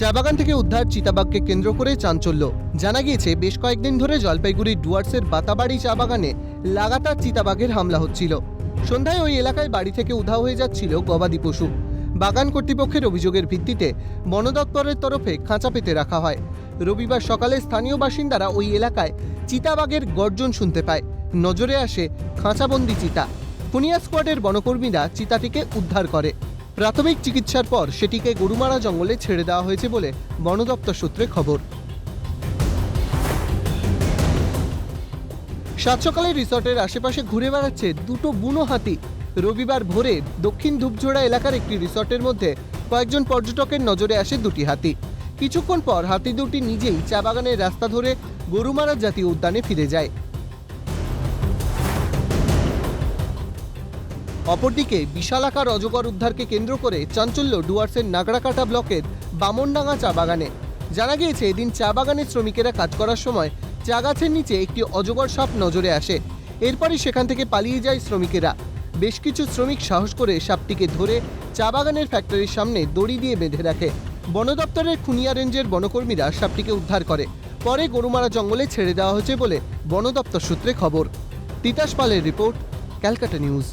চা বাগান থেকে উদ্ধার চিতাবাঘকে কেন্দ্র করে চাঞ্চল্য। জানা গিয়েছে, বেশ কয়েকদিন ধরে জলপাইগুড়ির ডুয়ার্সের বাতাবাড়ি চা বাগানে লাগাতার চিতাবাঘের হামলা হচ্ছিল। সন্ধ্যায় ওই এলাকায় বাড়ি থেকে উধাও হয়ে যাচ্ছিল গবাদি পশু। বাগান কর্তৃপক্ষের অভিযোগের ভিত্তিতে বন দপ্তরের তরফে খাঁচা পেতে রাখা হয়। রবিবার সকালে স্থানীয় বাসিন্দারা ওই এলাকায় চিতাবাঘের গর্জন শুনতে পায়। নজরে আসে খাঁচাবন্দি চিতা। খুনিয়া স্কোয়াডের বনকর্মীরা চিতাটিকে উদ্ধার করে। প্রাথমিক চিকিৎসার পর সেটিকে গরুমারা জঙ্গলে ছেড়ে দেওয়া হয়েছে বলে বন দপ্তর সূত্রে খবর। সাত সকালে রিসর্টের আশেপাশে ঘুরে বেড়াচ্ছে দুটো বুনো হাতি। রবিবার ভোরে দক্ষিণ ধূপঝোড়া এলাকার একটি রিসর্টের মধ্যে কয়েকজন পর্যটকের নজরে আসে দুটি হাতি। কিছুক্ষণ পর হাতি দুটি নিজেই চা বাগানের রাস্তা ধরে গরুমারা জাতীয় উদ্যানে ফিরে যায়। অপরদিকে বিশালাকার অজগর উদ্ধারকে কেন্দ্র করে চাঞ্চল্য ডুয়ার্সের নাগড়াকাটা ব্লকের বামনডাঙ্গা চা বাগানে। জানা গিয়েছে, এদিন চা বাগানের শ্রমিকেরা কাজ করার সময় চা গাছের নিচে একটি অজগর সাপ নজরে আসে। এরপরই সেখান থেকে পালিয়ে যায় শ্রমিকেরা। বেশ কিছু শ্রমিক সাহস করে সাপটিকে ধরে চা বাগানের ফ্যাক্টরির সামনে দড়ি দিয়ে বেঁধে রাখে। বন দপ্তরের খুনিয়া রেঞ্জের বনকর্মীরা সাপটিকে উদ্ধার করে। পরে গরুমারা জঙ্গলে ছেড়ে দেওয়া হয়েছে বলে বন দপ্তর সূত্রে খবর। তিতাস পালের রিপোর্ট, ক্যালকাটা নিউজ।